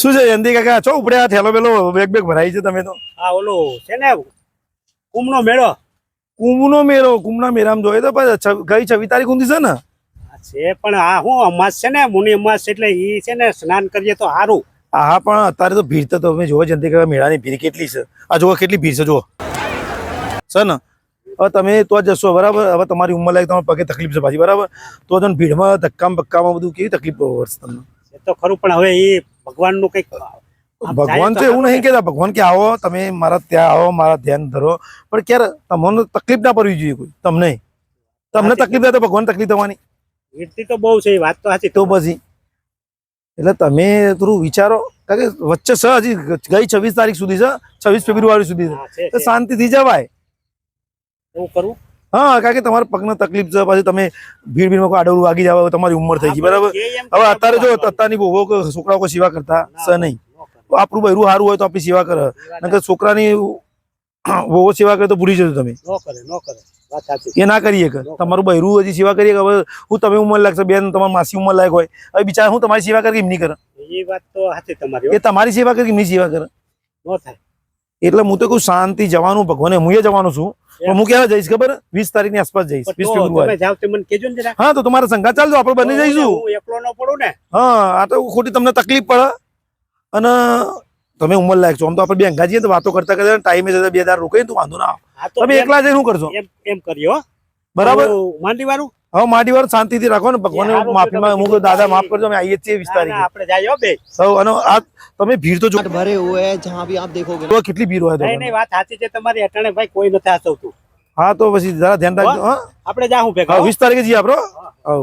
શું છે જયંતિ કાકા? ચો ઉપડ્યા? થેલો પેલો બેગ બેગ ભરાઈ છે તમે તો. આ ઓલો છે ને કુંભનો મેળો? કુંભનો મેળો કુંભના મેળામાં જોઈએ તો ગઈ છવ્વીસ તારીખ ઊંધી છે ને? છે પણ આ હું અમાસ છે ને મુનિ અમાસ એટલે એ છે ને સ્નાન કરીએ તો સારું હા પણ અત્યારે તો ભીડ તો તમે જોવો જયંતિ કાકા મેળાની ભીડ કેટલી છે. આ જુઓ કેટલી ભીડ છે જુઓ. છે ને? હવે તમે તો જશો બરાબર? હવે તમારી ઉંમર લાગે તમારે પગે તકલીફ છે પાછી બરાબર? તો તમે ભીડમાં ધક્કામાં પક્કામાં બધું કેવી તકલીફ પડશે તમને? એ તો ખરું પણ હવે ઈ ભગવાનનું કંઈક ભગવાન તો એવું નહીં કેતા ભગવાન કે આવો તમે મારા ત્યાં આવો મારા ધ્યાન ધરો. પણ ક્યારે તમને તકલીફ ના પડવી જોઈએ કોઈ તમને. તમને તકલીફ થાય તો ભગવાન તકલીફ થવાની. કીર્તિ તો બહુ છે એ વાત તો સાચી. તો પછી. એટલે તમે થોડું વિચારો કારણ કે વચ્ચે છે હજી ગઈ છવ્વીસ તારીખ સુધી છે છવ્વીસ ફેબ્રુઆરી સુધી છે. શાંતિથી જવાય. એવું કરવું હા કારણ કે તમારા પગને તકલીફ છે પછી તમે ભીડ ભીડમાં કોઈ આડવડું વાગી જાવ તમારી ઉંમર થઈ ગઈ બરાબર? હવે અત્યારે જો અત્યારની બહુ છોકરાઓ કોઈ સેવા કરતા છે નહીં. તો આપણું બહેરું સારું હોય તો આપણી સેવા કરે. નકર છોકરાની બહુ સેવા કરે તો ભૂલી જજો તમે. એ ના કરીએ કે. તમારું બહેરું હજી સેવા કરીએ હવે હું તમે ઉંમર લાગશે બેન તમારી માસી ઉંમર લાયક હોય. હવે બિચારા હું તમારી સેવા કરે એમની કરે? એ વાત તો તમારી એ તમારી સેવા કરે એમની સેવા કરે? ન થાય. એટલે હું તો કહું શાંતિ જવાનું ભગવાને હું જવાનું છું. પણ હું ક્યારે જઈશ ખબર? વીસ તારીખની આસપાસ જઈશ વીસ ફેબ્રુઆરી. ને. હા તો તમારા સંઘા ચાલજો આપણે બંને જઈશું. એકલો ન પડું ને. હા આ તો ખોટી તમને તકલીફ પડે. અને તમે ઉંમર લાયક છો. આમ તો આપણે બે અંગા જઈએ તો વાતો કરતા કરતા ટાઈમે જતા બે દાર રોકાઈ તો વાંધો ના આવે. તમે એકલા જઈને શું કરશો? એમ કર્યો બરાબર? માંડી વાળું હવે મારી વાર શાંતિથી રાખો ને ભગવાન એ હારું માફીમાં તો હું કહું, દાદા માફ કરજો અમે આવીએ જ છીએ વીસ તારીખે આપણે જાય હો બે સૌ અને આ તમે ભીડ તો જો भरे हुए हैं जहाँ भी आप देखोगे જો કેટલી ભીડ હોય તો નહીં નહીં વાત સાચી છે તમારી અટાણે ભાઈ કોઈ નથી હાચવતું હા તો પછી જરા ધ્યાન રાખજો હા આપણે જાહું ભેગા હા હો. વીસ તારીખે જઈએ આપણો હા